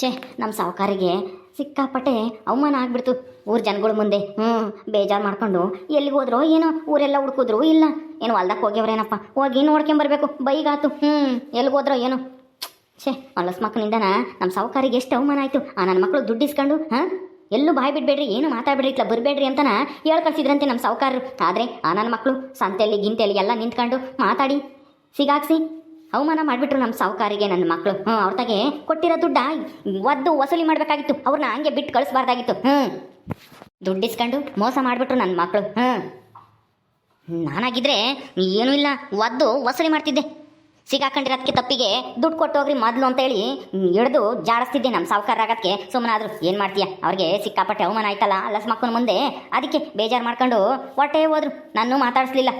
ಛೇ ನಮ್ಮ ಸಾವುಕಾರಿಗೆ ಸಿಕ್ಕಾಪಟ್ಟೆ ಅವಮಾನ ಆಗ್ಬಿಡ್ತು. ಊರ ಜನಗಳ ಮುಂದೆ ಹ್ಞೂ ಬೇಜಾರು ಮಾಡ್ಕೊಂಡು ಎಲ್ಲಿಗೆ ಹೋದ್ರೋ ಏನೋ ಊರೆಲ್ಲ ಹುಡ್ಕಿದ್ರು, ಇಲ್ಲ. ಏನು ಹೊಲ್ದಾಗ ಹೋಗ್ಯವ್ರೇನಪ್ಪ? ಹೋಗಿ ನೋಡ್ಕೊಂಬರ್ಬೇಕು, ಬೈಗಾತು ಹ್ಞೂ ಎಲ್ಲಿಗೆ ಹೋದ್ರೋ ಏನೋ. ಛೇ, ಹೊಲಸ್ ಮಕ್ಕಳಿಂದನ ನಮ್ಮ ಸಾವುಕಾರಿಗೆ ಎಷ್ಟು ಅವಮಾನ ಆಯಿತು. ಆ ನನ್ನ ಮಕ್ಕಳು ದುಡ್ಡು ಇಸ್ಕೊಂಡು ಹಾಂ? ಎಲ್ಲೂ ಬಾಯ್ ಬಿಡಬೇಡ್ರಿ, ಏನು ಮಾತಾಡ್ಬೇಡ್ರಿ, ಇಟ್ಲ ಬರಬೇಡ್ರಿ ಅಂತನ ಹೇಳ್ಕಳ್ಸಿದ್ರಂತೆ ನಮ್ಮ ಸಾವುಕಾರರು. ಆದರೆ ಆ ನನ್ನ ಮಕ್ಕಳು ಸಂತೆಯಲ್ಲಿ, ಗಿಂತೆಯಲ್ಲಿ ಎಲ್ಲ ನಿಂತ್ಕೊಂಡು ಮಾತಾಡಿ, ಸಿಗಾಕ್ಸಿ ಅವಮಾನ ಮಾಡಿಬಿಟ್ರು ನಮ್ಮ ಸಾಹುಕಾರಿಗೆ ನನ್ನ ಮಕ್ಕಳು ಹ್ಞೂ ಅವ್ರ ತಾಗೆ ಕೊಟ್ಟಿರೋ ದುಡ್ಡ ಒದ್ದು ವಸೂಲಿ ಮಾಡಬೇಕಾಗಿತ್ತು. ಅವ್ರನ್ನ ಹಂಗೆ ಬಿಟ್ಟು ಕಳಿಸ್ಬಾರ್ದಾಗಿತ್ತು. ಹ್ಞೂ ದುಡ್ಡು ಇಸ್ಕೊಂಡು ಮೋಸ ಮಾಡಿಬಿಟ್ರು ನನ್ನ ಮಕ್ಕಳು ಹ್ಞೂ ನಾನಾಗಿದ್ರೆ ಏನೂ ಇಲ್ಲ, ಒದ್ದು ವಸೂಲಿ ಮಾಡ್ತಿದ್ದೆ. ಸಿಗಾಕೊಂಡಿರೋದಕ್ಕೆ ತಪ್ಪಿಗೆ ದುಡ್ಡು ಕೊಟ್ಟು ಹೋಗ್ರಿ ಮೊದಲು ಅಂತೇಳಿ ಹಿಡ್ದು ಜಾಡಿಸ್ತಿದ್ದೆ ನಮ್ಮ ಸಾವುಕಾರ ಆಗೋದಕ್ಕೆ ಸುಮ್ಮನಾದ್ರು ಏನು ಮಾಡ್ತೀಯ? ಅವ್ರಿಗೆ ಸಿಕ್ಕಾಪಟ್ಟೆ ಅವಮಾನ ಆಯ್ತಲ್ಲ ಲಸ್ ಮಕ್ಕನ ಮುಂದೆ ಅದಕ್ಕೆ ಬೇಜಾರು ಮಾಡ್ಕೊಂಡು ಹೊಟ್ಟೆ ಹೋದ್ರು. ನಾನು ಮಾತಾಡಿಸ್ಲಿಲ್ಲ.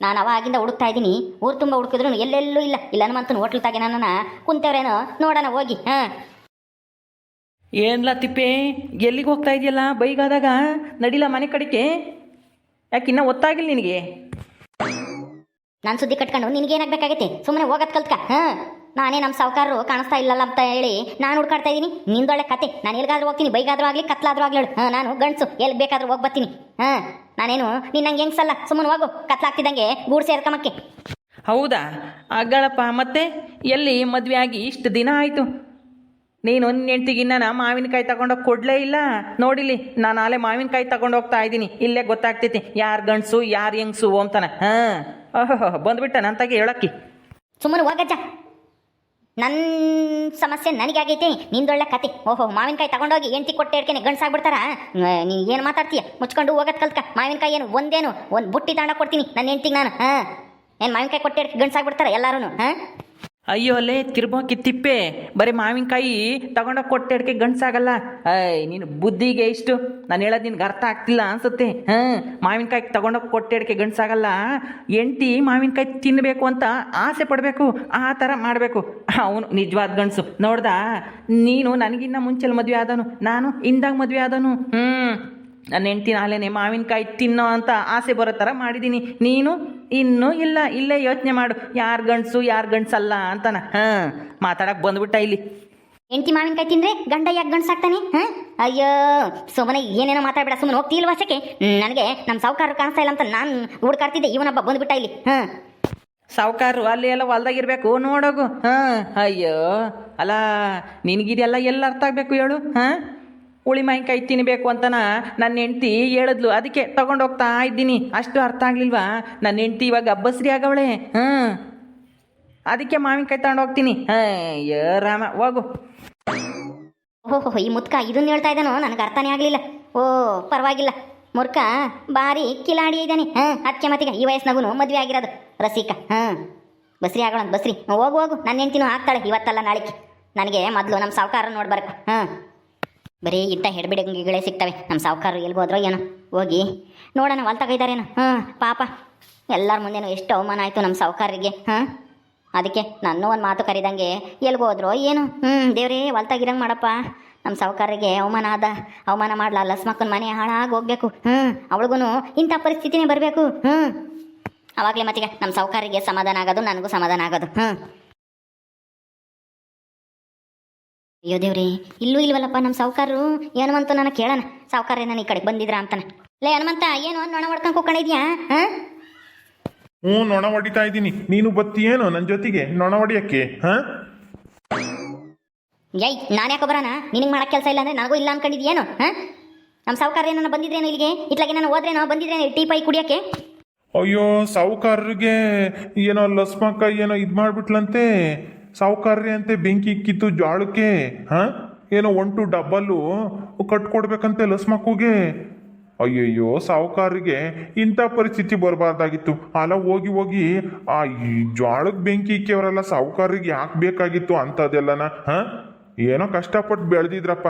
ನಾನು ಅವಾಗಿಂದ ಹುಡುಕ್ತಾ ಇದ್ದೀನಿ. ಊರು ತುಂಬ ಹುಡುಕಿದ್ರು ಎಲ್ಲೆಲ್ಲೂ ಇಲ್ಲ. ಇಲ್ಲ ಹನುಮಂತನ ಹೋಟ್ಲ್ ತಾಗೆ ನಾನು ಕುಂತವ್ರೇನೋ ನೋಡೋಣ ಹೋಗಿ ಹಾಂ. ಏನ್ಲ ತಿಪ್ಪೆ ಎಲ್ಲಿಗೆ ಹೋಗ್ತಾ ಇದೆಯಲ್ಲ ಬೈಗಾದಾಗ? ನಡಿಲ ಮನೆ ಕಡೆಗೆ? ಯಾಕೆ ಇನ್ನೂ ಒತ್ತಾಗಿಲ್ಲ ನಿನಗೆ? ನಾನು ಸುದ್ದಿ ಕಟ್ಕೊಂಡು ನಿನಗೇನಾಗಬೇಕಾಗೈತೆ? ಸುಮ್ಮನೆ ಹೋಗೋದು ಕಲ್ತ್ಕ ಹಾಂ. ನಾನೇ ನಮ್ಮ ಸಾವುಕಾರರು ಕಾಣಿಸ್ತಾ ಇಲ್ಲಲ್ಲ ಅಂತ ಹೇಳಿ ನಾನು ಹುಡ್ಕಾಡ್ತಾ ಇದ್ದೀನಿ. ನಿಂದೊಳ್ಳೆ ಕತೆ. ನಾನು ಎಲ್ಲಿಗಾದ್ರೂ ಹೋಗ್ತೀನಿ. ಬೈಗಾದ್ರೂ ಆಗಲಿ ಕತ್ಲಾದ್ರೂ ಆಗಲಿ ಹಾಂ ನಾನು ಗಂಡಸು. ಎಲ್ಲಿ ಬೇಕಾದ್ರೂ ಹೋಗಿ ಬರ್ತೀನಿ. ಹಾಂ. ನಾನೇನು ನಿನ್ನಂಗೆ ಹೆಂಗ್ಸಲ್ಲ ಸುಮ್ಮನೆ ಹೋಗು ಕತ್ಲಾಗ್ತಿದ್ದಂಗೆ ಗೂಡು ಸೇರ್ಕಮಕ್ಕೆ ಹೌದಾ? ಅಗಳಪ್ಪ ಮತ್ತೆ ಎಲ್ಲಿ ಮದುವೆ ಆಗಿ ಇಷ್ಟು ದಿನ ಆಯಿತು? ನೀನು ಒಂದು ಹೆಂಡ್ತಿಗೆ ನಾನು ಮಾವಿನಕಾಯಿ ತಗೊಂಡೋಗಿ ಕೊಡಲೇ ಇಲ್ಲ? ನೋಡಿಲಿ ನಾನು ಆಲೆ ಮಾವಿನಕಾಯಿ ತಗೊಂಡು ಹೋಗ್ತಾ ಇದ್ದೀನಿ. ಇಲ್ಲೇ ಗೊತ್ತಾಗ್ತೈತಿ ಯಾರು ಗಂಡಸು ಯಾರು ಹೆಂಗ್ಸು ಅಂತಾನೆ. ಹಾಂ. ಓಹೋ ಬಂದ್ಬಿಟ್ಟ ನನ್ನ ತಗೆ ಹೇಳಕ್ಕಿ. ಸುಮ್ಮನೆ ಹೋಗಜ್ಜ ನನ್ನ ಸಮಸ್ಯೆ ನನಗಾಗೈತಿ, ನಿಂದೊಳ್ಳೆ ಕತೆ. ಓಹೋ, ಮಾವಿನಕಾಯಿ ತಗೊಂಡೋಗಿ ಎಂಟಿ ಕೊಟ್ಟೆ ಇಡ್ಕೇನೆ ಗಂಡ್ಸಾಗ್ಬಿಡ್ತಾರ? ನೀನು ಏನು ಮಾತಾಡ್ತೀಯ? ಮುಚ್ಕೊಂಡು ಹೋಗೋದು ಕಲ್ತ್ಕ. ಮಾವಿನಕಾಯಿ ಏನು, ಒಂದೇನು, ಒಂದು ಬುಟ್ಟಿ ತಾಂಡ ಕೊಡ್ತೀನಿ ನನ್ನ ಹೆಂಡ್ತಿಗೆ ನಾನು, ಹಾಂ? ಏನು ಮಾವಿನಕಾಯಿ ಕೊಟ್ಟೆ ಗಂಡ್ಸಾಗ್ಬಿಡ್ತಾರ ಎಲ್ಲರೂ ಹಾಂ? ಅಯ್ಯೋ ಅಲ್ಲೇ ತಿರ್ಬೋಕಿ ತಿಪ್ಪೆ. ಬರೀ ಮಾವಿನಕಾಯಿ ತಗೊಂಡೋಗಿ ಕೊಟ್ಟೆಡ್ಕೆ ಗಂಡ್ಸಾಗಲ್ಲ. ಅಯ್ ನೀನು ಬುದ್ಧಿಗೆ ಇಷ್ಟು. ನಾನು ಹೇಳೋದು ನಿನ್ಗೆ ಅರ್ಥ ಆಗ್ತಿಲ್ಲ ಅನ್ಸುತ್ತೆ. ಹಾಂ, ಮಾವಿನಕಾಯಿ ತಗೊಂಡೋಗಿ ಕೊಟ್ಟೆಡ್ಕೆ ಗಂಡ್ಸಾಗಲ್ಲ. ಎಂಟಿ ಮಾವಿನಕಾಯಿ ತಿನ್ನಬೇಕು ಅಂತ ಆಸೆ ಪಡಬೇಕು. ಆ ಥರ ಮಾಡಬೇಕು. ಅವನು ನಿಜವಾದ ಗಂಡಸು. ನೋಡ್ದ? ನೀನು ನನಗಿನ್ನ ಮುಂಚೆಲ್ಲಿ ಮದುವೆ ಆದನು. ನಾನು ಇಂದಾಗ ಮದುವೆ ಆದನು. ಹ್ಞೂ ನನ್ನ ಹೆಂಡ್ತಿನ ಹಾಲೇನೆ ಮಾವಿನಕಾಯಿ ತಿನ್ನೋ ಅಂತ ಆಸೆ ಬರೋ ಥರ ಮಾಡಿದ್ದೀನಿ. ನೀನು ಇನ್ನೂ ಇಲ್ಲ ಇಲ್ಲೇ ಯೋಚನೆ ಮಾಡು. ಯಾರು ಗಂಡಸು ಯಾರು ಗಂಡಸಲ್ಲ ಅಂತಾನ. ಹಾಂ ಮಾತಾಡಕ್ಕೆ ಬಂದ್ಬಿಟ್ಟ ಇಲ್ಲಿ. ಹೆಂಡತಿ ಮಾವಿನಕಾಯಿ ತಿಂದ್ರೆ ಗಂಡ ಯಾಕೆ ಗಂಡ್ಸಾಗ್ತಾನೆ? ಹಾಂ? ಅಯ್ಯೋ ಸುಮ್ಮನೆ ಏನೇನೋ ಮಾತಾಡ್ಬೇಡ ಸುಮ್ಮನೆ ಹೋಗ್ತಿಲ್ವಾ ಸಕ್ಕೆ ನನಗೆ ನಮ್ಮ ಸಾವುಕಾರ ಕಾಣಿಸ್ತಾ ಇಲ್ಲ ಅಂತ ನಾನು ಹುಡ್ಕಾಡ್ತಿದ್ದೆ ಇವನಪ್ಪ ಬಂದ್ಬಿಟ್ಟ ಇಲ್ಲಿ. ಹಾಂ. ಸಾವುಕಾರರು ಅಲ್ಲಿ ಎಲ್ಲ ಹೊಲ್ದಾಗಿರ್ಬೇಕು ನೋಡೋಗು. ಹಾಂ ಅಯ್ಯೋ ಅಲ್ಲ ನಿನಗಿದೆಲ್ಲ ಎಲ್ಲ ಅರ್ಥ ಆಗಬೇಕು ಹೇಳು ಹಾಂ? ಹುಳಿ ಮಾವಿನಕಾಯಿ ತಿನ್ನಬೇಕು ಅಂತನ ನನ್ನ ಹೆಂಡ್ತಿ ಹೇಳಿದ್ಲು. ಅದಕ್ಕೆ ತಗೊಂಡೋಗ್ತಾ ಇದ್ದೀನಿ. ಅಷ್ಟು ಅರ್ಥ ಆಗ್ಲಿಲ್ವಾ? ನನ್ನ ಹೆಂಡ್ತಿ ಇವಾಗ ಅಬ್ಬಸ್ರಿ ಆಗವಳೆ. ಹಾಂ. ಅದಕ್ಕೆ ಮಾವಿನಕಾಯಿ ತಗೊಂಡೋಗ್ತೀನಿ ಅಯ್ಯೋ ರಾಮ, ಹೋಗು. ಓಹೋ ಈ ಮುತ್ಕ ಇದನ್ನ ಹೇಳ್ತಾ ಇದ್ದಾನೋ? ನನಗೆ ಅರ್ಥನೇ ಆಗಲಿಲ್ಲ. ಓ, ಪರವಾಗಿಲ್ಲ. ಮುರ್ಕ ಬಾರಿ ಕಿಲಾಡಿ ಇದ್ದಾನೆ. ಹಾಂ ಅದಕ್ಕೆ ಮತ್ತೀಗ ಈ ವಯಸ್ಸಿನಾಗೂ ಮದುವೆ ಆಗಿರೋದು. ರಸಿಕ, ಹಾಂ. ಬಸ್ರಿ ಆಗೋಣ, ಬಸ್ರಿ. ಹೋಗು ಹೋಗು. ನನ್ನ ಹೆಂಡ್ತಿನೂ ಆಗ್ತಾಳೆ ಇವತ್ತಲ್ಲ ನಾಳೆಗೆ. ನನಗೆ ಮೊದಲು ನಮ್ಮ ಸಾವುಕಾರ ನೋಡ್ಬಾರ್ಕು. ಹಾಂ. ಬರೀ ಇಂಥ ಹೆಡ್ಬಿಡಂಗಿಗಳೇ ಸಿಗ್ತವೆ. ನಮ್ಮ ಸಾವುಕಾರರು ಎಲ್ಲಿ ಹೋದ್ರೋ ಏನೋ. ಹೋಗಿ ನೋಡೋಣ ಹೊಲ್ತಾಗ ಹ್ಞೂ ಪಾಪ. ಎಲ್ಲರ ಮುಂದೆನೂ ಎಷ್ಟು ಅವಮಾನ ಆಯಿತು ನಮ್ಮ ಸಾವುಕಾರರಿಗೆ. ಹಾಂ? ಅದಕ್ಕೆ ನನ್ನ ಒಂದು ಮಾತು ಕರೀದಂಗೆ, ಎಲ್ಗೆ ಹೋದ್ರೋ ಏನು. ಹ್ಞೂ ದೇವ್ರೇ ಹೊಲ್ತಾಗಿರಂಗೆ ಮಾಡಪ್ಪ. ನಮ್ಮ ಸಾವುಕಾರರಿಗೆ ಅವಮಾನ ಆದ. ಅವಮಾನ ಮಾಡಲ, ಲಸ್ಮಕ್ಕನ ಮನೆ ಹಾಳಾಗಿ ಹೋಗ್ಬೇಕು. ಹ್ಞೂ ಅವಳಿಗೂ ಇಂಥ ಪರಿಸ್ಥಿತಿನೇ ಬರಬೇಕು. ಹ್ಞೂ ಅವಾಗಲೇ ಮತ್ತೀಗ ನಮ್ಮ ಸಾವುಕಾರಿಗೆ ಸಮಾಧಾನ ಆಗೋದು, ನನಗೂ ಸಮಾಧಾನ ಆಗೋದು. ಹ್ಞೂ ಅಯ್ಯೋ ದೇವ್ರಿ ಇಲ್ಲೂ ಇಲ್ವಲ್ಲಪ್ಪ ನಮ್ಮ ಸಾವುಕಾರರು ಹನುಮಂತ ನಾನು ಕೇಳೋಣ. ಸಾವುಕಾರ ನಾನು ಈ ಕಡೆ ಬಂದಿದ್ರ ಅಂತಾನೆ. ಲೇ ಹನುಮಂತ ಏನು ನೊಣ ಹೊಡ್ಕೊಂಡು ಕೂಕೊಂಡಿದ್ಯಾ ಹಾಂ? ಹ್ಞೂ ನೊಣ ಹೊಡಿತಾ ಇದ್ದೀನಿ. ನೀನು ಬತ್ತೀಯೇನು ನನ್ನ ಜೊತೆಗೆ? ನೊಣ ಹೊಡಿಯಕ್ಕೆ ಹ? ಏಯ್ ನಾನು ಯಾಕೆ ಬರೋಣ ನಿನಗೆ ಮಾಡಕ್ಕೆ ಕೆಲಸ ಇಲ್ಲ ಅಂದ್ರೆ ನನಗೂ ಇಲ್ಲ ಅನ್ಕೊಂಡಿದ್ಯೇನು ಹಾಂ? ನಮ್ಮ ಸಾವುಕಾರ ಏನೋ ಬಂದಿದ್ರೇನು ಇಲ್ಲಿಗೆ? ಇತ್ಲಾಗೆ ನಾನು ಹೋದ್ರೇನೋ ಬಂದಿದ್ರೇನು ಟೀ ಪೈ ಕುಡಿಯೋಕ್ಕೆ? ಅಯ್ಯೋ ಸಾವುಕಾರರಿಗೆ ಏನೋ ಲಸ್ಮಕ್ಕ ಏನೋ ಇದು ಮಾಡ್ಬಿಟ್ಲಂತೆ. ಸಾವುಕಾರ್ರಿ ಅಂತೆ, ಬೆಂಕಿ ಇಕ್ಕಿತ್ತು ಜ್ವಾಳಕ್ಕೆ, ಹಾ? ಏನೋ ಒನ್ ಟು ಡಬ್ಬಲ್ಲು ಕಟ್ಕೊಡ್ಬೇಕಂತೆ ಲಸ್ಮಕ್ಕೂಗೆ. ಅಯ್ಯಯ್ಯೋ ಸಾವುಕಾರಿಗೆ ಇಂಥ ಪರಿಸ್ಥಿತಿ ಬರಬಾರ್ದಾಗಿತ್ತು. ಅಲ್ಲ ಹೋಗಿ ಹೋಗಿ, ಆ, ಈ ಜ್ವಾಳಕ್ಕೆ ಬೆಂಕಿ ಇಕ್ಕಿಯವರೆಲ್ಲ ಸಾವುಕಾರಿಗೆ ಯಾಕೆ ಬೇಕಾಗಿತ್ತು ಅಂಥದ್ದೆಲ್ಲನ, ಹಾಂ? ಏನೋ ಕಷ್ಟಪಟ್ಟು ಬೆಳೆದಿದ್ರಪ್ಪ.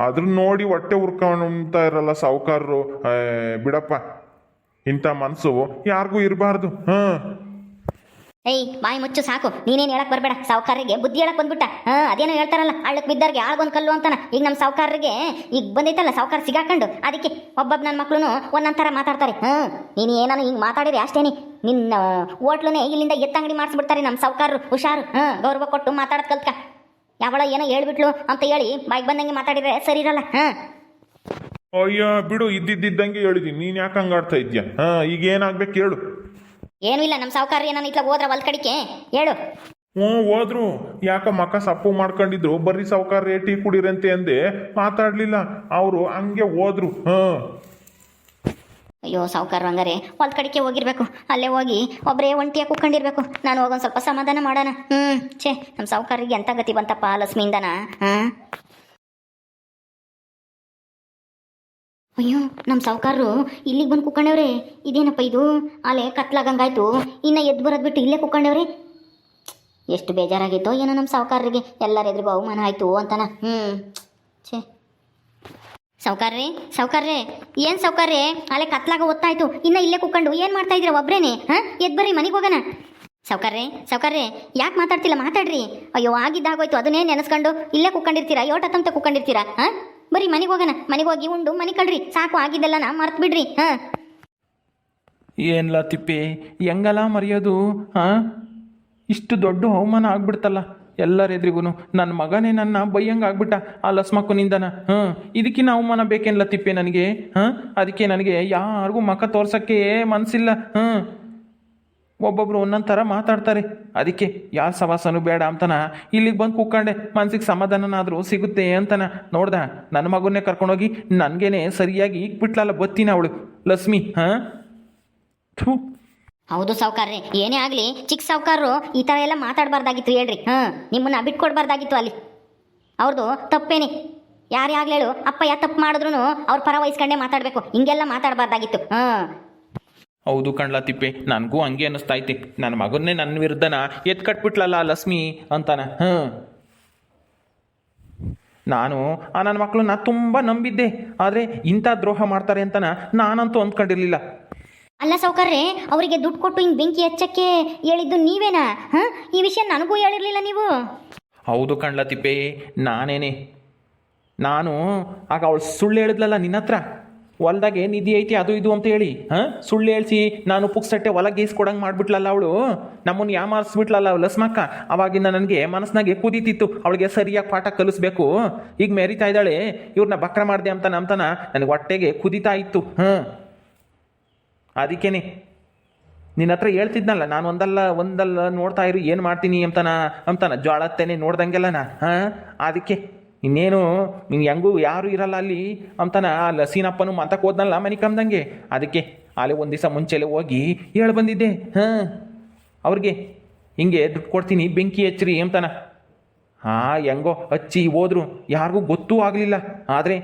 ಅದ್ರ ನೋಡಿ ಹೊಟ್ಟೆ ಉರ್ಕೊಂತ ಇರಲ್ಲ ಸಾವುಕಾರರು. ಬಿಡಪ್ಪ. ಇಂಥ ಮನಸ್ಸು ಯಾರಿಗೂ ಇರಬಾರ್ದು, ಹಾಂ? ಏಯ್, ಬಾಯಿ ಮುಚ್ಚು, ಸಾಕು. ನೀನೇನು ಹೇಳಕ್ ಬರಬೇಡ. ಸಾವುಕಾರರಿಗೆ ಬುದ್ಧಿ ಹೇಳಕ್ ಬಂದ್ಬಿಟ್ಟ. ಹಾ, ಅದೇನೋ ಹೇಳ್ತಾರಲ್ಲ ಹಳ್ಳಕ್ ಬಿದ್ದವ್ರಿಗೆ ಆಳ್ಗೊಂದು ಕಲ್ಲು ಅಂತಾನ. ಈಗ ನಮ್ಮ ಸಾವುಕಾರರಿಗೆ ಈಗ ಬಂದೈತಲ್ಲ, ಸಾವುಕಾರ ಸಿಗಾಕೊಂಡು. ಅದಕ್ಕೆ ಒಬ್ಬೊಬ್ಬ ನನ್ನ ಮಕ್ಳು ಒಂದೊಂದ್ ಥರ ಮಾತಾಡ್ತಾರೆ. ಹಾ, ನೀನು ಏನಾನು ಹಿಂಗೆ ಮಾತಾಡಿರಿ ಅಷ್ಟೇನಿ. ನಿನ್ನ ಓಟ್ಲನೇ ಇಲ್ಲಿಂದ ಎತ್ತಂಗಡಿ ಮಾಡಿಸ್ಬಿಡ್ತಾರೆ ನಮ್ಮ ಸಾವುಕಾರರು. ಹುಷಾರು. ಹಾ, ಗೌರವ ಕೊಟ್ಟು ಮಾತಾಡೋದು ಕಲ್ತ್ಕ. ಯಾವಳ ಏನೋ ಹೇಳ್ಬಿಟ್ಲು ಅಂತ ಹೇಳಿ ಬಾಯ್ ಬಂದಂಗೆ ಮಾತಾಡಿದ್ರೆ ಸರಿ ಇರಲ್ಲ. ಹಾಂ. ಅಯ್ಯ, ಬಿಡು ಇದ್ದಿದ್ದಂಗೆ ಹೇಳಿದೀನಿ. ನೀನ್ ಯಾಕೆ ಹಂಗಾಡ್ತಾ ಇದ್ಯಾ? ಹಾ, ಈಗ ಏನಾಗ್ಬೇಕು ಹೇಳು ಏನೂ ಇಲ್ಲ ನಮ್ಮ ಸಾವುಕಾರ ಏನೋ ಇತ್ಲ ಹೋದ್ರ ಹೊಲ್ ಕಡಿಕೆ ಹೇಳು. ಹ್ಞೂ ಹೋದ್ರು. ಯಾಕ ಮಕ್ಕ ಸಪ್ಪು ಮಾಡ್ಕೊಂಡಿದ್ರು? ಬರ್ರಿ ಸಾವುಕಾರ ರೇಟಿ ಕುಡಿರಂತೆ ಅಂದೆ. ಮಾತಾಡ್ಲಿಲ್ಲ. ಅವರು ಹಂಗೆ ಹೋದ್ರು. ಹಾ. ಅಯ್ಯೋ ಸಾವುಕಾರ ಹಂಗಾರೆ. ಹೊಲ್ ಕಡಿಕೆ ಹೋಗಿರ್ಬೇಕು. ಅಲ್ಲೇ ಹೋಗಿ ಒಬ್ಬರೇ ಒಂಟಿಯಾಗಿ ಕುಕ್ಕೊಂಡಿರ್ಬೇಕು ನಾನು ಹೋಗೊಂದು ಸ್ವಲ್ಪ ಸಮಾಧಾನ ಮಾಡೋಣ. ಹ್ಞೂ ಛೇ ನಮ್ಮ ಸಾವುಕಾರಿಗೆ ಎಂಥ ಗತಿ ಬಂತಪ್ಪ ಲಕ್ಷ್ಮಿಯಿಂದನ? ಹಾಂ? ಅಯ್ಯೋ ನಮ್ಮ ಸಾವುಕಾರರು ಇಲ್ಲಿಗೆ ಬಂದು ಕುಕ್ಕಂಡವ್ರೆ ಇದೇನಪ್ಪ ಇದು? ಅಲೆ ಕತ್ಲಾಗಂಗಾಯ್ತು. ಇನ್ನು ಎದ್ದು ಬರೋದು ಬಿಟ್ಟು ಇಲ್ಲೇ ಕುಕ್ಕಂಡವ್ರೆ ಎಷ್ಟು ಬೇಜಾರಾಗಿತ್ತೋ ಏನೋ ನಮ್ಮ ಸಾವುಕಾರರಿಗೆ. ಎಲ್ಲರ ಎದುರು ಬಹುಮಾನ ಆಯಿತು ಅಂತಾನ. ಹ್ಞೂ ಛೇ. ಸಾವುಕಾರ್ರಿ, ಸಾವುಕಾರ್ರೆ. ಏನು ಸಾವುಕಾರ್ರೆ? ಅಲೆ ಕತ್ಲಾಗ ಒತ್ತಾಯ್ತು. ಇನ್ನು ಇಲ್ಲೇ ಕುಕ್ಕಂಡು ಏನು ಮಾಡ್ತಾ ಇದ್ದೀರಾ ಒಬ್ಬರೇನೆ ಹಾಂ? ಎದ್ದು ಬರ್ರಿ, ಮನೆಗೆ ಹೋಗೋಣ. ಸಾವುಕಾರ್ರೆ ಸಾವುಕಾರ್ರೆ. ಯಾಕೆ ಮಾತಾಡ್ತಿಲ್ಲ? ಮಾತಾಡ್ರಿ. ಅಯ್ಯೋ, ಆಗಿದ್ದಾಗೋಯ್ತು. ಅದನ್ನೇನು ನೆನೆಸ್ಕೊಂಡು ಇಲ್ಲೇ ಕುಕ್ಕೊಂಡಿರ್ತೀರಾ ಯೋಟ ತಂತ ಕುಕ್ಕಂಡಿರ್ತೀರಾ ಹಾಂ? ಬರ್ರಿ ಮನೆಗೆ ಹೋಗೋಣ, ಮನೆಗೆ ಹೋಗಿ ಉಂಡು, ಮನೆ ಕಳ್ರಿ ಸಾಕು ಆಗಿದ್ದೆಲ್ಲನ ಮರ್ತು ಬಿಡ್ರಿ, ಹಾಂ. ಏನ್ಲ ತಿಪ್ಪೆ ಹೆಂಗಲ್ಲ ಮರೆಯೋದು, ಹಾಂ? ಇಷ್ಟು ದೊಡ್ಡ ಅವಮಾನ ಆಗ್ಬಿಡ್ತಲ್ಲ ಎಲ್ಲರ ಎದ್ರಿಗೂ ನನ್ನ ಮಗನೇ ನನ್ನ ಬೈಯಂಗೆ ಆಗ್ಬಿಟ್ಟ ಆ ಲಸ್ಮಕ್ಕನಿಂದನ, ಹಾಂ? ಇದಕ್ಕಿನ್ನ ಅವಮಾನ ಬೇಕೇನ್ಲ ತಿಪ್ಪೆ ನನಗೆ, ಹಾಂ? ಅದಕ್ಕೆ ನನಗೆ ಯಾರಿಗೂ ಮಖ ತೋರ್ಸೋಕ್ಕೆ ಮನಸ್ಸಿಲ್ಲ ಹಾಂ? ಒಬ್ಬೊಬ್ರು ಒಂದೊಂದು ಥರ ಮಾತಾಡ್ತಾರೆ. ಅದಕ್ಕೆ ಯಾವ ಸವಾಸನೂ ಬೇಡ ಅಂತನ, ಇಲ್ಲಿಗೆ ಬಂದು ಕೂತ್ಕೊಂಡೆ, ಮನ್ಸಿಗೆ ಸಮಾಧಾನನಾದರೂ ಸಿಗುತ್ತೆ ಅಂತನ ನೋಡ್ದ. ನನ್ನ ಮಗುನ್ನೇ ಕರ್ಕೊಂಡೋಗಿ ನನಗೇನೆ ಸರಿಯಾಗಿ ಇಕ್ಬಿಟ್ಲಲ್ಲ ಬತ್ತೀನಿ ಅವಳು. ಲಕ್ಷ್ಮಿ, ಹಾಂ? ಥೂ. ಹೌದು ಸಾವುಕಾರ್ರೆ, ಏನೇ ಆಗಲಿ ಚಿಕ್ಕ ಸಾವುಕಾರರು ಈ ಥರ ಎಲ್ಲ ಮಾತಾಡಬಾರ್ದಾಗಿತ್ತು ಹೇಳ್ರಿ. ಹಾಂ, ನಿಮ್ಮನ್ನ ಬಿಟ್ಕೊಡ್ಬಾರ್ದಾಗಿತ್ತು ಅಲ್ಲಿ. ಅವ್ರದ್ದು ತಪ್ಪೇನೆ. ಯಾರೇ ಆಗ್ಲೇಳು ಅಪ್ಪ ಯಾ ತಪ್ಪು ಮಾಡಿದ್ರು ಅವ್ರ ಪರ ವಹಿಸ್ಕೊಂಡೇ ಮಾತಾಡಬೇಕು. ಹಿಂಗೆಲ್ಲ ಮಾತಾಡಬಾರ್ದಾಗಿತ್ತು. ಹಾಂ. ಹೌದು ಕಣ್ಲ ತಿಪ್ಪೆ ನನಗೂ ಹಂಗೆ ಅನ್ನಿಸ್ತಾ ಐತಿ ನನ್ನ ಮಗನ್ನೇ ನನ್ನ ವಿರುದ್ಧನ? ಎತ್ ಕಟ್ಬಿಟ್ಲಲ್ಲ ಲಕ್ಷ್ಮಿ? ಅಂತಾನ. ಹಾಂ ನಾನು ಆ ನನ್ನ ಮಕ್ಕಳನ್ನ ತುಂಬ ನಂಬಿದ್ದೆ. ಆದರೆ ಇಂಥ ದ್ರೋಹ ಮಾಡ್ತಾರೆ ಅಂತನ ನಾನಂತೂ ಅಂದ್ಕೊಂಡಿರಲಿಲ್ಲ. ಅಲ್ಲ ಸೌಕರ್ರೆ ಅವರಿಗೆ ದುಡ್ಡು ಕೊಟ್ಟು ಹಿಂಗೆ ಬೆಂಕಿ ಹಚ್ಚಕ್ಕೆ ಹೇಳಿದ್ದು ನೀವೇನಾ? ಹಾಂ? ಈ ವಿಷಯ ನನಗೂ ಹೇಳಿರಲಿಲ್ಲ ನೀವು. ಹೌದು ಕಣ್ಲ ತಿಪ್ಪೆ ನಾನೇನೆ. ನಾನು ಆಗ ಅವಳು ಸುಳ್ಳು ಹೇಳಿದ್ಲಲ್ಲ ನಿನ್ನ ಹತ್ರ ಹೊಲ್ದಾಗೆ ನಿಧಿ ಐತಿ, ಅದು ಇದು ಅಂತ ಹೇಳಿ, ಹಾಂ? ಸುಳ್ಳು ಹೇಳ್ಸಿ ನಾನು ಪುಕ್ಸಟ್ಟೆ ಹೊಲ ಗೀಸ್ಕೊಡಂಗೆ ಮಾಡ್ಬಿಟ್ಲಲ್ಲ ಅವಳು? ನಮ್ಮನ್ನು ಯಾಮಾರಿಸ್ಬಿಟ್ಲಲ್ಲ ಅವಳು ಲಸ್ಮಕ್ಕ? ಅವಾಗಿಂದ ನನಗೆ ಮನಸ್ಸಿನಾಗೆ ಕುದೀತಿತ್ತು, ಅವಳಿಗೆ ಸರಿಯಾಗಿ ಪಾಠ ಕಲಿಸ್ಬೇಕು. ಈಗ ಮೆರಿತಾ ಇದ್ದಾಳೆ ಇವ್ರನ್ನ ಬಕ್ರ ಮಾಡಿದೆ ಅಂತ ನಮ್ತನ ನನಗೆ ಹೊಟ್ಟೆಗೆ ಕುದೀತಾ ಇತ್ತು ಹಾಂ ಅದಕ್ಕೇನೆ ನಿನ್ನ ಹತ್ರ ಹೇಳ್ತಿದ್ನಲ್ಲ, ನಾನು ಒಂದಲ್ಲ ಒಂದಲ್ಲ ನೋಡ್ತಾ ಇರು, ಏನು ಮಾಡ್ತೀನಿ ಅಂತನ ಅಂತನ, ಜ್ವಾಳತ್ತೇನೆ ನೋಡ್ದಂಗೆಲ್ಲ ನಾ, ಹಾಂ? ಅದಕ್ಕೆ. ಇನ್ನೇನು, ನೀನು ಹೆಂಗೂ ಯಾರು ಇರಲ್ಲ ಅಲ್ಲಿ ಅಂತಾನೆ ಆ ಲಸೀನಪ್ಪನು ಮಾತಕ್ಕೆ ಹೋದ್ನಲ್ಲ ಮನೆ ಕಮ್ದಂಗೆ ಅದಕ್ಕೆ ಅಲ್ಲಿ ಒಂದು ದಿವಸ ಮುಂಚೆಲೆ ಹೋಗಿ ಹೇಳಿ ಬಂದಿದ್ದೆ. ಹಾಂ, ಅವ್ರಿಗೆ, ಹಿಂಗೆ ದುಡ್ಡು ಕೊಡ್ತೀನಿ, ಬೆಂಕಿ ಹಚ್ಚಿರಿ ಅಂತಾನ. ಹಾಂ, ಹೆಂಗೋ ಹಚ್ಚಿ ಹೋದ್ರು. ಯಾರಿಗೂ ಗೊತ್ತೂ ಆಗಲಿಲ್ಲ. ಆದರೆ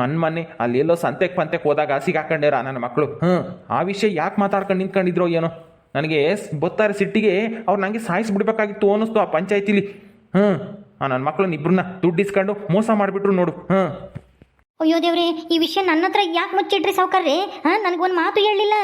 ಮನ್ ಮೊನ್ನೆ ಅಲ್ಲೆಲ್ಲೋ ಸಂತೆಗೆ ಪಂತೆಗೆ ಹೋದಾಗ ಸಿಗಾಕೊಂಡ್ಯಾರ ನನ್ನ ಮಕ್ಕಳು ಹ್ಞೂ ಆ ವಿಷಯ ಯಾಕೆ ಮಾತಾಡ್ಕೊಂಡು ನಿಂತ್ಕೊಂಡಿದ್ರು ಏನೋ. ನನಗೆ ಬತ್ತಾರೆ ಸಿಟ್ಟಿಗೆ ಅವ್ರು ನನಗೆ ಸಾಯಿಸ್ಬಿಡ್ಬೇಕಾಗಿತ್ತು ಅನ್ನಿಸ್ತು ಆ ಪಂಚಾಯತಿಲಿ. ಹ್ಞೂ ನನ್ನ ಮಕ್ಕಳನ್ನ ಇಬ್ಬರನ್ನ ದುಡ್ಡು ಇಸ್ಕೊಂಡು ಮೋಸ ಮಾಡಿಬಿಟ್ರು ನೋಡು. ಹಾಂ. ಅಯ್ಯೋ ದೇವ್ರಿ ಈ ವಿಷಯ ನನ್ನ ಹತ್ರ ಯಾಕೆ ಮುಚ್ಚಿಟ್ರಿ ಸಾವುಕಾರ್ರಿ? ಹಾಂ ನನಗೊಂದು ಮಾತು ಹೇಳಲಿಲ್ಲ.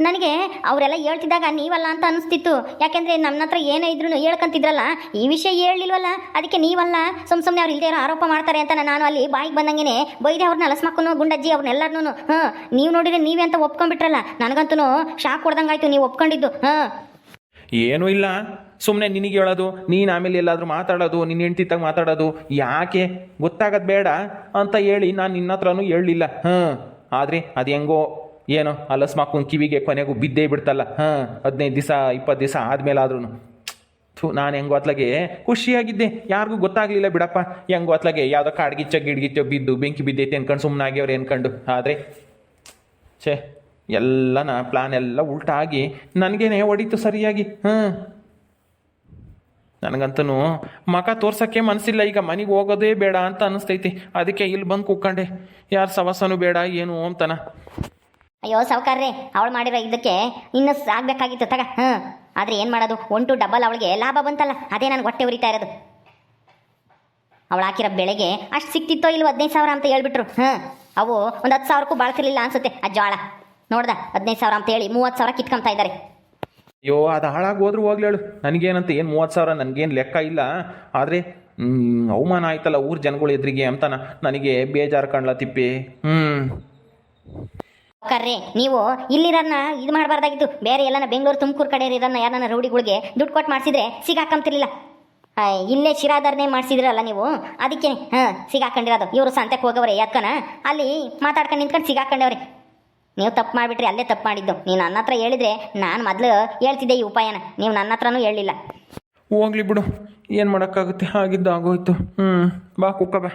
ನನಗೆ ಅವರೆಲ್ಲ ಹೇಳ್ತಿದ್ದಾಗ ನೀವಲ್ಲ ಅಂತ ಅನಿಸ್ತಿತ್ತು. ಯಾಕೆಂದರೆ ನನ್ನ ಹತ್ರ ಏನೇ ಇದ್ರು ಹೇಳ್ಕಂತಿದ್ರಲ್ಲ ಈ ವಿಷಯ ಹೇಳಲಿಲ್ವಲ್ಲ? ಅದಕ್ಕೆ ನೀವಲ್ಲ ಸುಮ್ ಸುಮ್ಮನೆ ಅವ್ರು ಇರೋ ಆರೋಪ ಮಾಡ್ತಾರೆ ಅಂತ ನಾನು ಅಲ್ಲಿ ಬಾಯಿಗೆ ಬಂದಂಗೆನೆ ಬೈದೆ ಅವ್ರನ್ನ ಲಸ್ಮಕ್ಕನು ಗುಂಡಜ್ಜಿ ಅವ್ರನ್ನೆಲ್ಲರನ್ನೂ ಹಾಂ ನೀವು ನೋಡಿದ್ರೆ ನೀವೇ ಅಂತ ಒಪ್ಕೊಂಡ್ಬಿಟ್ರಲ್ಲ ನನಗಂತೂ ಶಾಕ್ ಹೊಡ್ದಂಗಾಯ್ತು ನೀವು ಒಪ್ಕೊಂಡಿದ್ದು. ಹಾಂ. ಏನೂ ಇಲ್ಲ. ಸುಮ್ಮನೆ ನಿನಗೆ ಹೇಳೋದು, ನೀನು ಆಮೇಲೆ ಎಲ್ಲಾದರೂ ಮಾತಾಡೋದು ನಿನ್ನ ಹೆಂಡ್ತಿತ್ತಾಗ ಮಾತಾಡೋದು, ಯಾಕೆ? ಗೊತ್ತಾಗೋದು ಬೇಡ ಅಂತ ಹೇಳಿ ನಾನು ನಿನ್ನ ಹತ್ರನೂ ಹೇಳಲಿಲ್ಲ. ಹಾಂ, ಆದರೆ ಅದು ಹೆಂಗೋ ಏನೋ ಅಲಸ್ಮಾಕೊಂಡು ಕಿವಿಗೆ ಕೊನೆಗೂ ಬಿದ್ದೇ ಬಿಡ್ತಲ್ಲ. ಹಾಂ, ಹದಿನೈದು ದಿವಸ ಇಪ್ಪತ್ತು ದಿವಸ ಆದಮೇಲೆ ಆದ್ರೂ ಥೂ, ನಾನು ಹೆಂಗೋ ಅತ್ಲಾಗೆ ಖುಷಿಯಾಗಿದ್ದೆ. ಯಾರಿಗೂ ಗೊತ್ತಾಗಲಿಲ್ಲ ಬಿಡಪ್ಪ. ಹೆಂಗೋ ಅತ್ಲಾಗೆ ಯಾವುದೋ ಕಾಡ್ಗಿಚ್ಚ, ಗಿಡ್ಗಿಚ್ಚೋ ಬಿದ್ದು ಬೆಂಕಿ ಬಿದ್ದೈತೆ ಅನ್ಕೊಂಡು ಸುಮ್ಮನೆ ಆಗ್ಯವ್ರು ಅನ್ಕೊಂಡು. ಆದರೆ ಛೇ, ಎಲ್ಲನ ಪ್ಲಾನ್ ಎಲ್ಲ ಉಲ್ಟಾಗಿ ನನಗೇನೆ ಹೊಡಿತು ಸರಿಯಾಗಿ. ಹಾಂ ನನಗಂತೂ ಮಕ ತೋರ್ಸೋಕ್ಕೆ ಮನಸ್ಸಿಲ್ಲ ಈಗ ಮನೆಗೆ ಹೋಗೋದೇ ಬೇಡ ಅಂತ ಅನಿಸ್ತೈತಿ ಅದಕ್ಕೆ ಇಲ್ಲಿ ಬಂದು ಕೂತ್ಕೊಂಡೆ. ಯಾರು ಸವಸನೂ ಬೇಡ, ಏನು ಅಂತನ. ಅಯ್ಯೋ, ಸಾವುಕಾರ್ರೆ, ಅವಳು ಮಾಡಿರೋ ಇದಕ್ಕೆ ಇನ್ನೂ ಸಾಗಬೇಕಾಗಿತ್ತು ತಗ ಹಾಂ ಆದರೆ ಏನು ಮಾಡೋದು? ಒನ್ ಟು ಡಬಲ್ ಅವಳಿಗೆ ಲಾಭ ಬಂತಲ್ಲ. ಅದೇ ನನಗೆ ಹೊಟ್ಟೆ ಉರಿತಾ ಇರೋದು. ಅವಳು ಹಾಕಿರೋ ಬೆಳೆಗೆ ಅಷ್ಟು ಸಿಕ್ತಿತ್ತೋ ಇಲ್ವೋ ಹದಿನೈದು ಸಾವಿರ ಅಂತ ಹೇಳ್ಬಿಟ್ರು. ಹಾಂ ಅವು ಒಂದು ಹತ್ತು ಸಾವಿರಕ್ಕೂ ಬಾಳ್ತಿರ್ಲಿಲ್ಲ ಅನ್ಸುತ್ತೆ. ಆ ಜೋಳ ನೋಡ್ದ? ಹದಿನೈದು ಸಾವಿರ ಅಂತ ಹೇಳಿ ಮೂವತ್ತು ಸಾವಿರ ಕಿತ್ಕೊಂತ ಇದ್ದಾರೆ. ಅಯ್ಯೋ, ಅದು ಹಾಳಾಗಿ ಹೋದ್ರೂ ಹೋಗ್ಲಿ ಹೇಳು. ನನಗೇನಂತ ಏನು ಮೂವತ್ತು ಸಾವಿರ, ನನಗೇನು ಲೆಕ್ಕ ಇಲ್ಲ. ಆದರೆ ಅವಮಾನ ಆಯ್ತಲ್ಲ ಊರ ಜನಗಳು ಎದುರಿಗೆ ಅಂತನ. ನನಗೆ ಬೇಜಾರು ಕಾಣ್ಲ ತಿಪ್ಪಿ. ಹ್ಞೂ ಕರ್ರೆ, ನೀವು ಇಲ್ಲಿರನ್ನ ಇದು ಮಾಡಬಾರ್ದಾಗಿತ್ತು. ಬೇರೆ ಎಲ್ಲನ ಬೆಂಗಳೂರು ತುಮಕೂರು ಕಡೆ ಇರೋದನ್ನ ಯಾರನ್ನ ರೌಡಿಗಳಿಗೆ ದುಡ್ಡು ಕೊಟ್ಟು ಮಾಡಿಸಿದ್ರೆ ಸಿಗಾಕಂತಿರ್ಲಿಲ್ಲ. ಇಲ್ಲೇ ಶಿರಾಧಾರಣೆ ಮಾಡಿಸಿದ್ರಲ್ಲ ನೀವು? ಅದಕ್ಕೆ ಹಾಂ, ಸಿಗಾಕೊಂಡಿರೋದು. ಇವರು ಸಂತೆಗೆ ಹೋಗವ್ರೆ ಯಾಕನ ಅಲ್ಲಿ ಮಾತಾಡ್ಕೊಂಡು ನಿಂತ್ಕೊಂಡು ಸಿಗಾಕೊಂಡವ್ರೆ. ನೀವು ತಪ್ಪು ಮಾಡಿಬಿಟ್ರಿ ಅಲ್ಲೇ ತಪ್ಪು ಮಾಡಿದ್ದು. ನೀವು ನನ್ನ ಹತ್ರ ಹೇಳಿದ್ರೆ ನಾನು ಮೊದಲು ಹೇಳ್ತಿದ್ದೆ ಈ ಉಪಾಯನ. ನೀವು ನನ್ನ ಹತ್ರನೂ ಹೇಳಿಲ್ಲ. ಹೋಗ್ಲಿ ಬಿಡು. ಏನು ಮಾಡೋಕ್ಕಾಗುತ್ತೆ? ಆಗಿದ್ದು ಆಗೋಯ್ತು. ಹ್ಞೂ ಬಾ ಕುಕ್ಕ ಬಾ.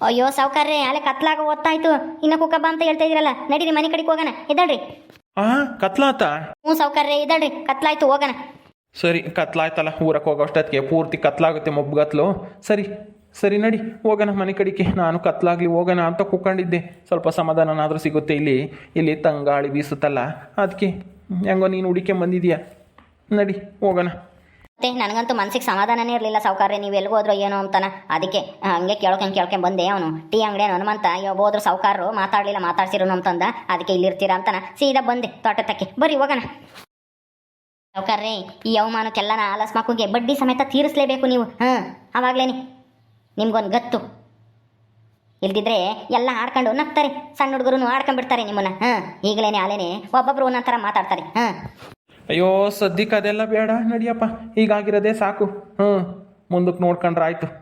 ಅಯ್ಯೋ ಸೌಕರ್ಯ ಅಲ್ಲೇ ಕತ್ಲಾಗ ಓದ್ತಾಯ್ತು. ಇನ್ನ ಕುಕ್ಕ ಬಾ ಅಂತ ಹೇಳ್ತಾ ಇದ್ರಲ್ಲ ನಡೀರಿ ಮನೆ ಕಡೆಗೆ ಹೋಗೋಣ. ಇದ್ದಾಳ್ರಿ ಹಾಂ ಕತ್ಲಾತ? ಹ್ಞೂ ಸೌಕರ್ಯ ಇದ್ದಾಳ್ರಿ ಕತ್ಲಾಯ್ತು ಹೋಗೋಣ. ಸರಿ, ಕತ್ಲಾಯ್ತಲ್ಲ, ಊರಕ್ಕೆ ಹೋಗೋ ಅಷ್ಟೊತ್ತಿಗೆ, ಪೂರ್ತಿ ಕತ್ಲಾಗುತ್ತೆ ಮೊಬ್ಬಗತ್ಲು. ಸರಿ ಸರಿ, ನಡಿ, ಹೋಗೋಣ, ಮನೆ ಕಡೆಗೆ. ನಾನು ಕತ್ಲಾಗಲಿ ಹೋಗೋಣ ಅಂತ ಕೂಕೊಂಡಿದ್ದೆ ಸ್ವಲ್ಪ ಸಮಾಧಾನನಾದರೂ ಸಿಗುತ್ತೆ ಇಲ್ಲಿ. ಇಲ್ಲಿ ತಂಗಾಳಿ ಬೀಸುತ್ತಲ್ಲ ಅದಕ್ಕೆ ಹೆಂಗೋ ನೀನು ಹುಡುಕೆ ಬಂದಿದೀಯ? ನಡಿ, ಹೋಗೋಣ. ಮತ್ತೆ ನನಗಂತೂ ಮನ್ಸಿಗೆ ಸಮಾಧಾನನೇ ಇರಲಿಲ್ಲ ಸಾವುಕಾರ್ರೆ, ನೀವು ಎಲ್ಲಿಗೆ ಹೋದ್ರೋ ಏನೋ ಅಂತಾನೆ. ಅದಕ್ಕೆ ಹಂಗೆ ಕೇಳ್ಕೊಂಡು ಕೇಳ್ಕೊಂಡು ಬಂದೆ ಅವನು. ಟೀ, ಅಂಗಡಿ ಹನುಮಂತ ಹೋದ್ರು ಸಾವುಕಾರರು ಮಾತಾಡಲಿಲ್ಲ, ಮಾತಾಡ್ಸಿರೋನು ಅಂತಂದ. ಅದಕ್ಕೆ ಇಲ್ಲಿರ್ತೀರಾ ಅಂತಾನೆ, ಸೀದಾ ಬಂದೆ ತೋಟಕ್ಕೆ. ಬರೀ, ಹೋಗೋಣ. ಸಾವುಕಾರ್ರೆ ಈ ಅವಮಾನಕ್ಕೆಲ್ಲನ ಆಲಸ್ ಮಕ್ಕಳಿಗೆ ಬಡ್ಡಿ ಸಮೇತ ತೀರಿಸಲೇಬೇಕು ನೀವು. ಹಾಂ ಅವಾಗಲೇನಿ ನಿಮ್ಗೊಂದು ಗತ್ತು. ಇಲ್ದಿದ್ರೆ ಎಲ್ಲ ಆಡ್ಕೊಂಡು ನಗ್ತಾರೆ. ಸಣ್ಣ ಹುಡುಗರು ಆಡ್ಕೊಂಡ್ಬಿಡ್ತಾರೆ ನಿಮ್ಮನ್ನ. ಹಾಂ, ಈಗಲೇನೆ ಆಲೇನೆ ಒಬ್ಬೊಬ್ರು ಒಂದೊಂಥರ ಮಾತಾಡ್ತಾರೆ. ಹಾಂ. ಅಯ್ಯೋ, ಸದ್ಯಕ್ಕೆ ಅದೆಲ್ಲ ಬೇಡ ನಡಿಯಪ್ಪ. ಹೀಗಾಗಿರೋದೇ ಸಾಕು. ಹ್ಞೂ ಮುಂದಕ್ಕೆ ನೋಡ್ಕೊಂಡ್ರೆ ಆಯ್ತು.